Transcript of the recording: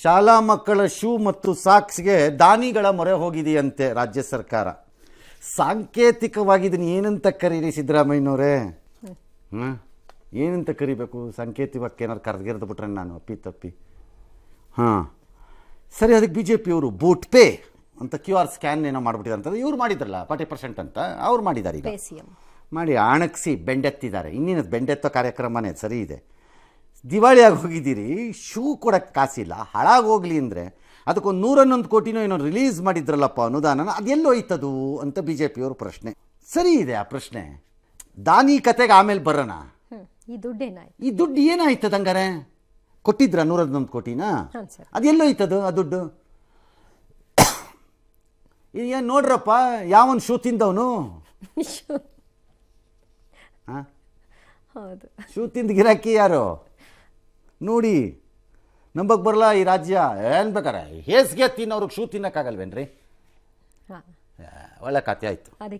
ಶಾಲಾ ಮಕ್ಕಳ ಶೂ ಮತ್ತು ಸಾಕ್ಸ್ಗೆ ದಾನಿಗಳ ಮೊರೆ ಹೋಗಿದೆಯಂತೆ ರಾಜ್ಯ ಸರ್ಕಾರ. ಸಾಂಕೇತಿಕವಾಗಿ ಇದನ್ನು ಏನಂತ ಕರೀರಿ ಸಿದ್ದರಾಮಯ್ಯನವರೇ? ಹಾಂ ಏನಂತ ಕರಿಬೇಕು? ಸಾಂಕೇತಿಕವಾಗಿ ಏನಾದ್ರು ಕರೆದಿರ್ದು ಬಿಟ್ರೆ ನಾನು ಅಪ್ಪಿ ತಪ್ಪಿ. ಹಾಂ. ಸರಿ ಅದಕ್ಕೆ ಬಿ ಜೆ ಪಿಯವರು ಬೂಟ್ ಪೇ ಅಂತ ಕ್ಯೂ ಆರ್ ಸ್ಕ್ಯಾನ್ ಏನೋ ಮಾಡಿಬಿಟ್ಟಿದ್ದಾರೆ ಅಂತ ಇವ್ರು ಮಾಡಿದ್ರಲ್ಲ ಫಾರ್ಟಿ ಪರ್ಸೆಂಟ್ ಅಂತ. ಅವ್ರು ಮಾಡಿದ್ದಾರೆ ಈಗ ಮಾಡಿ ಆಣಕ್ಸಿ ಬೆಂಡೆತ್ತಿದ್ದಾರೆ. ಇನ್ನೇನು ಬೆಂಡೆತ್ತೋ ಕಾರ್ಯಕ್ರಮನೇ ಸರಿ ಇದೆ. ದಿವಾಳಿಯಾಗಿ ಹೋಗಿದ್ದೀರಿ ಶೂ ಕೊಡೋಕ್ಕೆ ಕಾಸಿಲ್ಲ ಹಾಳಾಗೋಗ್ಲಿ ಅಂದರೆ ಅದಕ್ಕೊಂದು ನೂರನ್ನೊಂದು ಕೋಟಿನೋ ಏನೋ ರಿಲೀಸ್ ಮಾಡಿದ್ರಲ್ಲಪ್ಪ ಅನುದಾನನ ಅದೆಲ್ಲೋ ಹೋಯ್ತದು ಅಂತ ಬಿ ಜೆ ಪಿಯವ್ರ ಪ್ರಶ್ನೆ. ಸರಿ ಇದೆ ಆ ಪ್ರಶ್ನೆ. ದಾನಿ ಕತೆಗೆ ಆಮೇಲೆ ಬರೋಣ. ಈ ದುಡ್ಡೇನಾಯ್ತು? ಈ ದುಡ್ಡು ಏನಾಯ್ತದ ಹಂಗಾರೆ ಕೊಟ್ಟಿದ್ರ ನೂರನ್ನೊಂದು ಕೋಟಿನಾ? ಹಾಂ ಸರ್. ಅದೆಲ್ಲೋ ಐತದು ಆ ದುಡ್ಡು? ಈಗ ನೋಡ್ರಪ್ಪ ಯಾವನ್ ಶೂ ತಿಂದವನು? ಹಾಂ? ಹೌದು. ಶೂ ತಿಂದ ಗಿರಾಕಿ ಯಾರು? ನೋಡಿ ನಂಬಕ್ಕೆ ಬರಲ್ಲ ಈ ರಾಜ್ಯ. ಏನು ಬೇಕಾರೆ ಹೇಸ್ಗೆ ತಿನ್ನೋರಿಗೆ ಶೂ ತಿನ್ನೋಕ್ಕಾಗಲ್ವೇನ್ರಿ? ಒಳ್ಳೆ ಕತೆ ಆಯಿತು.